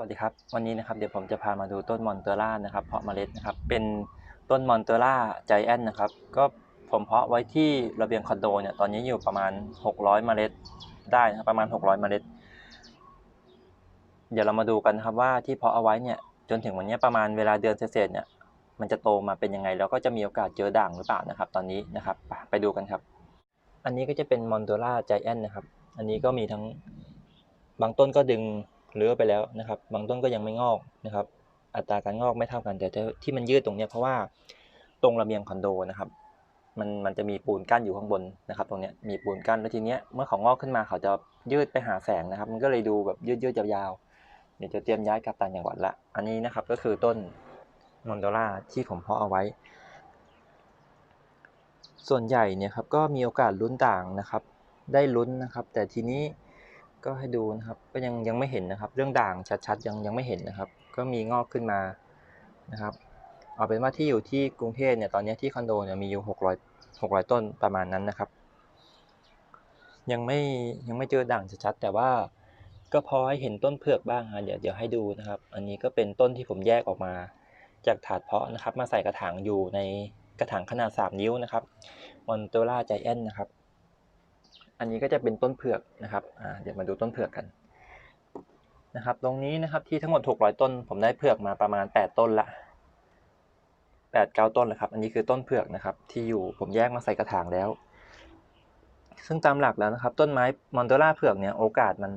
สวัสดีครับ วันนี้นะครับเดี๋ยวผมจะพามาดูต้นมอนเตอร่านะครับ เพาะเมล็ดนะครับ เป็นต้นมอนเตอร่าใจแอนนะครับ ก็ผมเพาะไว้ที่ระเบียงคอนโดเนี่ย ตอนนี้อยู่ประมาณ 600 เมล็ดได้นะครับประมาณ 600 เมล็ด เดี๋ยวเรามาดูกันนะครับว่าที่เพาะเอาไว้เนี่ย จนถึงวันนี้ประมาณเวลาเดือนเศษเนี่ย มันจะโตมาเป็นยังไง แล้วก็จะมีโอกาสเจอด่างหรือเปล่านะครับ ตอนนี้นะครับ ไปไปดูกันครับ อันนี้ก็จะเป็นมอนเตอร่าใจแอนนะครับ อันนี้ก็มีทั้งบางต้นก็ดึง เลื้อไปแล้วนะครับ บางต้นก็ยังไม่งอกนะครับ อัตราการงอกไม่เท่ากัน แต่ที่มันยืดตรงเนี้ยเพราะว่าตรงระเบียงคอนโดนะครับมันมันจะมีปูนกั้นอยู่ข้างบนนะครับ ตรงเนี้ยมีปูนกั้นแล้วทีเนี้ยเมื่อเขางอกขึ้นมาเขาจะยืดไปหาแสงนะครับ มันก็เลยดูแบบยืดยืดๆยาวๆเดี๋ยวจะเตรียมย้ายกลับต่างจังหวัดละอันนี้นะครับก็คือต้นมอนโดล่าที่ผมเพาะเอาไว้ ส่วนใหญ่เนี่ยครับก็มีโอกาสลุ้นด่างนะครับ ได้ลุ้นนะครับ แต่ทีนี้ ก็ให้ดูนะครับก็ยังยังไม่เห็นนะครับ เรื่องด่างชัดๆยังยังไม่เห็นนะครับ ก็มีงอกขึ้นมานะครับ เอาเป็นว่าที่อยู่ที่กรุงเทพเนี่ยตอนนี้ที่คอนโดเนี่ยมีอยู่หกร้อยหกร้อยต้นประมาณนั้นนะครับ ยังไม่ยังไม่เจอด่างชัดๆแต่ว่าก็พอให้เห็นต้นเผือกบ้างฮะเดี๋ยวเดี๋ยวให้ดูนะครับ อันนี้ก็เป็นต้นที่ผมแยกออกมา จากถาดเพาะนะครับ มาใส่กระถางอยู่ในกระถางขนาด 3 นิ้วนะครับมอนโตล่าใจแอนนะครับ อันนี้ก็จะเป็นต้นเผือกนะครับเดี๋ยวมาดูต้นเผือกกันนะครับ ตรงนี้นะครับที่ทั้งหมด 600 ต้น ผมได้เผือกมาประมาณ 8 ต้นละ8 9 ต้นแล้วครับ อันนี้คือต้นเผือกนะครับ ที่อยู่ผมแยกมาใส่กระถางแล้ว ซึ่งตามหลักแล้วนะครับ ต้นไม้มอนโตล่าเผือกเนี่ยโอกาสมัน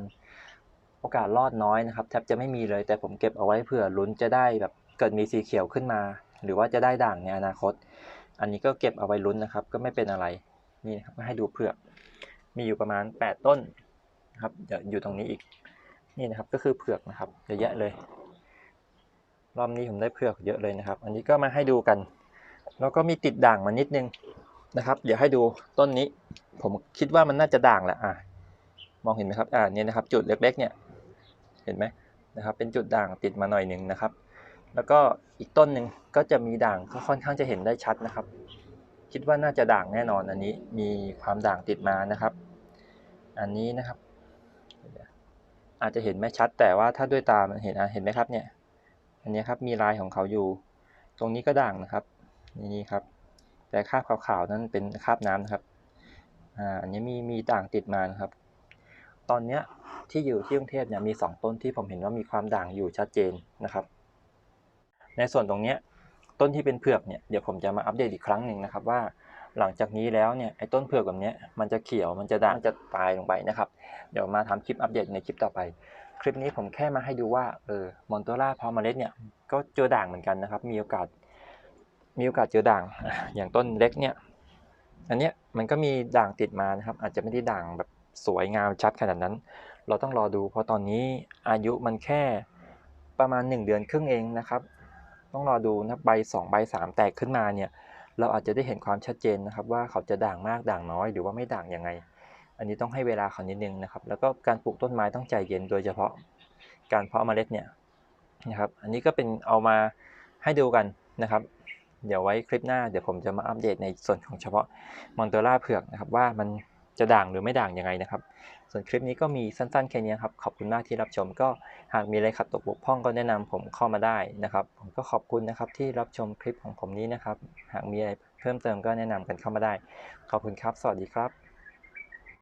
โอกาสรอดน้อยนะครับแทบจะไม่มีเลยแต่ผมเก็บเอาไว้เผื่อลุ้นจะได้แบบเกิดมีสีเขียวขึ้นมา หรือว่าจะได้ด่างในอนาคต อันนี้ก็เก็บเอาไว้ลุ้นนะครับ ก็ไม่เป็นอะไรนี่นะครับให้ดูเผือก มีอยู่ประมาณ 8 ต้นนะครับเดี๋ยวอยู่ตรงนี้อีกนี่นะครับก็คือเผือกนะครับเยอะแยะเลยรอบนี้ผมได้เผือกเยอะเลยนะครับ อันนี้ก็มาให้ดูกัน แล้วก็มีติดด่างมานิดนึงนะครับ เดี๋ยวให้ดูต้นนี้ ผมคิดว่ามันน่าจะด่างแหละอะมองเห็นไหมครับอ่าเนี่ยนะครับ จุดเล็กๆ เนี่ยเห็นไหมนะครับ เป็นจุดด่างติดมาหน่อยหนึ่งนะครับ แล้วก็อีกต้นหนึ่งก็จะมีด่างก็ค่อนข้างจะเห็นได้ชัดนะครับ คิดว่าน่าจะด่างแน่นอนอันนี้มีความด่างติดมานะครับ อันนี้นะครับ อาจจะเห็นไม่ชัดแต่ว่าถ้าด้วยตามันเห็นอะเห็นไหมครับเนี่ย อันนี้ครับมีลายของเขาอยู่ ตรงนี้ก็ด่างนะครับนี่ครับ แต่คราบขาวๆนั้นเป็นคราบน้ำนะครับอ่าอันนี้มีมีด่างติดมานะครับ ตอนเนี้ยที่อยู่ที่กรุงเทพเนี่ยมีสองต้นที่ผมเห็นว่ามีความด่างอยู่ชัดเจนนะครับ ในส่วนตรงเนี้ย ต้นที่เป็นเผือกเนี่ยเดี๋ยวผมจะมาอัปเดตอีกครั้งหนึ่งนะครับว่าหลังจากนี้แล้วเนี่ยไอ้ต้นเผือกแบบเนี้ยมันจะเขียวมันจะด่างจะตายลงไปนะครับ เดี๋ยวมาทำคลิปอัปเดตในคลิปต่อไป คลิปนี้ผมแค่มาให้ดูว่าเออมอนโตล่าพอมเมล็ดเนี่ยก็เจอด่างเหมือนกันนะครับ มีโอกาส มีโอกาสเจอด่างอย่างต้นเล็กเนี่ยอันเนี้ยมันก็มีด่างติดมานะครับ อาจจะไม่ได้ด่างแบบสวยงามชัดขนาดนั้น เราต้องรอดูเพราะตอนนี้อายุมันแค่ประมาณ 1 เดือนครึ่งเองนะครับ ต้องรอดูนะใบ2ใบ3 แตกขึ้นมาเนี่ยเราอาจจะได้เห็นความชัดเจนนะครับ ว่าเขาจะด่างมากด่างน้อยหรือว่าไม่ด่างยังไง อันนี้ต้องให้เวลาเขานิดนึงนะครับ แล้วก็การปลูกต้นไม้ต้องใจเย็นโดยเฉพาะการเพาะเมล็ดเนี่ยนะครับ อันนี้ก็เป็นเอามาให้ดูกันนะครับ เดี๋ยวไว้คลิปหน้าเดี๋ยวผมจะมาอัปเดตในส่วนของเฉพาะมอนเตล่าเผือกนะครับว่ามัน จะด่างหรือไม่ด่างยังไงนะครับ ส่วนคลิปนี้ก็มีสั้นๆแค่นี้ครับขอบคุณมากที่รับชมก็หากมีอะไรขัดตกบกพร่องก็แนะนำผมเข้ามาได้นะครับ ผมก็ขอบคุณนะครับที่รับชมคลิปของผมนี้นะครับ หากมีอะไรเพิ่มเติมก็แนะนำกันเข้ามาได้ ขอบคุณครับ สวัสดีครับ